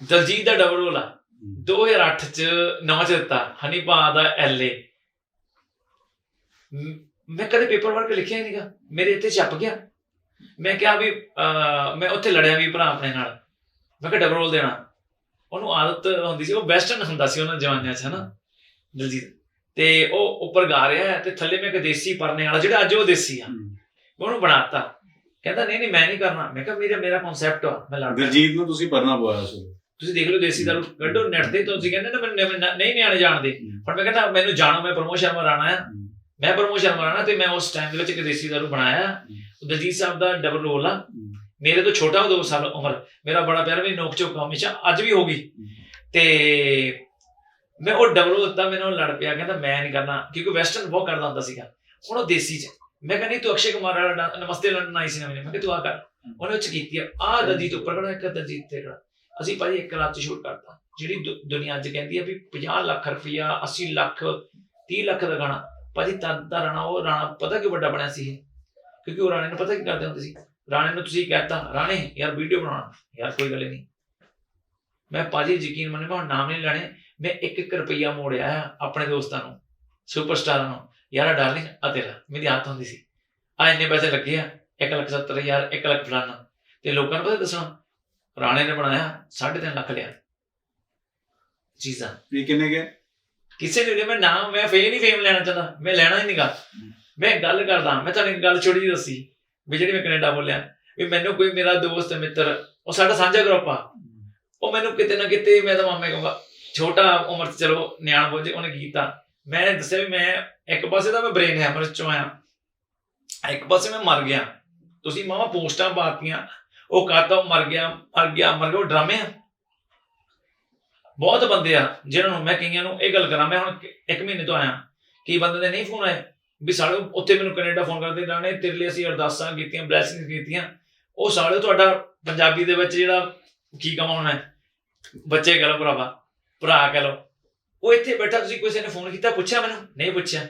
ਦਲਜੀਤ ਦਾ double role ਆ। 2008 ਚ ਨਵਾਂ ਚ ਦਿੱਤਾ ਹਨੀ ਪਾ ਦਾ ਐਲਏ ਮੈਂ ਕਦੇ ਪੇਪਰ ਵਰਕ ਲਿਖਿਆ ਹੀ ਨਹੀਂਗਾ ਮੇਰੇ ਇੱਥੇ ਛਪ ਗਿਆ। ਮੈਂ ਕਿਹਾ ਵੀ ਮੈਂ ਉੱਥੇ ਲੜਿਆ ਵੀ ਭਰਾ ਆਪਣੇ ਨਾਲ। ਮੈਂ ਕਿਹਾ ਡਬਲ ਰੋਲ ਦੇਣਾ। ਉਹਨੂੰ ਆਦਤ ਹੁੰਦੀ ਸੀ। ਉਹ ਵੈਸਟਰਨ ਹੁੰਦਾ ਸੀ ਉਹਨਾਂ ਜਵਾਨਾਂ 'ਚ ਹਨਾ? ਦਲਜੀਤ। ਤੇ ਉਹ ਉੱਪਰ ਗਾ ਰਿਹਾ ਹੈ ਤੇ ਥੱਲੇ ਮੈਂ ਇੱਕ ਦੇਸੀ ਪਰਨੇ ਵਾਲਾ ਜਿਹੜਾ ਅੱਜ ਉਹ ਦੇਸੀ ਆ। ਉਹਨੂੰ ਬਣਾਤਾ। ਕਹਿੰਦਾ ਨਹੀਂ ਨਹੀਂ ਮੈਂ ਨਹੀਂ ਕਰਨਾ। ਮੈਂ ਕਿਹਾ ਮੇਰਾ ਮੇਰਾ ਕਨਸੈਪਟ ਆ। ਮੈਂ ਲੜਦਾ। ਦਿਲਜੀਤ ਨੂੰ ਤੁਸੀਂ ਪਰਨਾ ਪਵਾਇਆ ਸੀ। ਤੁਸੀਂ ਦੇਖ ਲਓ ਦੇਸੀ ਦਾਰੂ ਕੱਢੋ ਨੈਟ ਤੇ ਤੁਸੀਂ ਕਹਿੰਦੇ ਨਾ ਮੈਨੂੰ ਨਹੀਂ ਨਿਆਣੇ ਜਾਣਦੇ ਪਰ ਮੈਂ ਕਹਿੰਦਾ ਮੈਨੂੰ ਜਾਣੋ ਮੈਂ ਪ੍ਰਮੋਸ਼ਨ ਮਰਾਣਾ ਹੈ। ਮੈਂ ਪ੍ਰਮੋਸ਼ਨ ਮਰਾਣਾ ਤੇ ਮੈਂ ਉਸ ਟਾਈਮ ਦੇ ਵਿੱਚ ਇੱਕ ਦੇਸੀ ਦਾਰੂ ਬਣਾਇਆ। ਉਹ ਦਲਜੀਤ ਸਾਹਿਬ ਦਾ ਡਬਲ ਰੋਲ ਆ। ਮੇਰੇ ਤੋਂ ਛੋਟਾ ਉਹ 2 ਸਾਲ ਉਮਰ। ਮੇਰਾ ਬੜਾ ਪਿਆਰ ਵੀ ਨੋਕ ਝੋਕ ਹਮੇਸ਼ਾ ਅੱਜ ਵੀ ਹੋਗੀ ਤੇ ਮੈਂ ਉਹ ਡਬਲ ਰੋਲ ਦਿੱਤਾ ਮੈਨੂੰ ਲੜ ਪਿਆ। ਕਹਿੰਦਾ ਮੈਂ ਨਹੀਂ ਕਰਨਾ। ਕਿਉਂਕਿ ਵੈਸਟਰਨ ਬਹੁਤ ਕਰਦਾ ਹੁੰਦਾ ਸੀਗਾ। ਹੁਣ ਉਹ ਦੇਸੀ ਚ ਮੈਂ ਕਹਿੰਦਾ ਤੂੰ ਅਕਸ਼ੇ ਕੁਮਾਰ ਵਾਲਾ ਨਮਸਤੇ ਲੰਡਨ ਆਈ ਸੀ ਨਾ ਮੈਂ ਕਿਹਾ ਤੂੰ ਆ ਕਰ। ਉਹਨੇ ਉਹ ਚ ਕੀਤੀ ਆ। ਆਹ ਦਲਜੀਤ ਉੱਪਰ ਖੜਾ ਇੱਕ ਦਲਜੀਤ ਤੇ ਖੜਾ। ਅਸੀਂ ਭਾਜੀ ਇੱਕ ਰਾਤ ਚ ਸ਼ੂਟ ਕਰਤਾ। ਜਿਹੜੀ ਦੁ- ਦੁਨੀਆ ਅੱਜ ਕਹਿੰਦੀ ਆ ਵੀ 50 ਲੱਖ ਰੁਪਇਆ 80 ਲੱਖ 30 ਲੱਖ ਦਾ ਗਾਣਾ, ਭਾਜੀ ਤਦ ਦਾ ਰਾਣਾ, ਉਹ ਰਾਣਾ ਪਤਾ ਕਿਉਂ ਵੱਡਾ ਬਣਿਆ ਸੀ ਕਿਉਂਕਿ ਉਹ ਰਾਣੇ ਨੂੰ ਪਤਾ ਕੀ ਕਰਦੇ ਹੁੰਦੇ ਸੀ? ਰਾਣੇ ਨੂੰ ਤੁਸੀਂ ਕਹਤਾ, ਰਾਣੇ, ਯਾਰ ਵੀਡੀਓ ਬਣਾਉਣਾ। ਯਾਰ ਕੋਈ ਗੱਲ ਨਹੀਂ। ਮੈਂ ਭਾਜੀ ਯਕੀਨ ਮੰਨੇ ਮੈਂ ਨਾਮ ਨਹੀਂ ਲੈਣੇ, ਮੈਂ 1-1 ਰੁਪਈਆ ਮੋੜਿਆ ਆ ਆਪਣੇ ਦੋਸਤਾਂ ਨੂੰ ਸੁਪਰਸਟਾਰਾਂ ਨੂੰ। ਯਾਰ ਡਾਰਲਿੰਗ ਆ ਤੇਰਾ, ਮੇਰੀ ਹੱਥ ਹੁੰਦੀ ਸੀ। ਆ ਇੰਨੇ ਪੈਸੇ ਲੱਗੇ ਆ 170000 1 ਲੱਖ ਫਲਾਨਾ। ਤੇ ਲੋਕਾਂ ਨੂੰ ਪਤਾ ਦੱਸਣਾ ਰਾਣੇ ਨੇ ਬਣਾਇਆ 3.5 ਲੱਖ ਲਿਆ। ਚੀਜ਼ਾਂ। ਇਹ ਕਿੰਨੇ ਗਏ? ਕਿਸੇ ਨੇ ਮੈਂ ਨਾਮ ਮੈਂ ਫੇਮ ਨਹੀਂ ਫੇਮ ਲੈਣਾ ਚਾਹੁੰਦਾ ਮੈਂ ਲੈਣਾ ਹੀ ਨਹੀਂਗਾ ਮੈਂ ਗੱਲ ਕਰਦਾ ਮੈਂ ਤੁਹਾਨੂੰ ਇੱਕ ਗੱਲ ਛੋਟੀ ਜਿਹੀ ਦੱਸੀ ਵੀ ਜਿਹੜੀ ਮੈਂ ਕੈਨੇਡਾ ਬੋਲਿਆ ਵੀ ਮੈਨੂੰ ਕੋਈ ਮੇਰਾ ਦੋਸਤ ਮਿੱਤਰ ਉਹ ਸਾਡਾ ਸਾਂਝਾ ਗਰੁੱਪ ਆ। ਉਹ ਮੈਨੂੰ ਕਿਤੇ ਨਾ ਕਿਤੇ ਮੈਂ ਤਾਂ ਮਾਮੇ ਕਹੂੰਗਾ ਛੋਟਾ ਉਮਰ 'ਚ ਚਲੋ ਨਿਆਣ ਬੋਝੇ ਉਹਨੇ ਕੀਤਾ? ਮੈਂ ਦੱਸਿਆ ਵੀ ਮੈਂ ਇੱਕ ਪਾਸੇ ਤਾਂ ਮੈਂ ਬ੍ਰੇਨ ਹੈਮਰ ਚੋਂ ਆਇਆ। ਇੱਕ ਪਾਸੇ ਮੈਂ ਮਰ ਗਿਆ। ਤੁਸੀਂ ਮਾਮਾ ਪੋਸਟਾਂ ਪਾਤੀਆਂ ਉਹ ਕਾਤਾ ਮਰ ਗਿਆ ਮਰ ਗਿਆ ਮਰ ਗਿਆ ਡਰਾਮੇ ਆ। ਬਹੁਤ ਬੰਦੇ ਆ ਜਿਹਨਾਂ ਨੂੰ ਮੈਂ ਕਈਆਂ ਨੂੰ ਇਹ ਗੱਲ ਕਰਾਂ, ਮੈਂ ਹੁਣ ਇੱਕ ਮਹੀਨੇ ਤੋਂ ਆਇਆ। ਕਈ ਬੰਦੇ ਦੇ ਨਹੀਂ ਫੋਨ ਆਏ? ਵੀ ਸਾਲੇ ਉੱਥੇ ਮੈਨੂੰ ਕੈਨੇਡਾ ਫੋਨ ਕਰਦੇ ਰਾਣੇ ਤੇਰੇ ਲਈ ਅਸੀਂ ਅਰਦਾਸਾਂ ਕੀਤੀਆਂ ਬਲੇਸਿੰਗਸ ਕੀਤੀਆਂ। ਉਹ ਸਾਲੇ ਤੁਹਾਡਾ ਪੰਜਾਬੀ ਦੇ ਵਿੱਚ ਜਿਹੜਾ ਕੀ ਕਮਾਉਣਾ ਹੈ? ਬੱਚੇ ਕਹਿ ਲਓ ਭਰਾਵਾ, ਭਰਾ ਕਹਿ ਲਓ। ਉਹ ਇੱਥੇ ਬੈਠਾ, ਤੁਸੀਂ ਕਿਸੇ ਨੇ ਫੋਨ ਕੀਤਾ, ਪੁੱਛਿਆ ਮੈਨੂੰ? ਨਹੀਂ ਪੁੱਛਿਆ।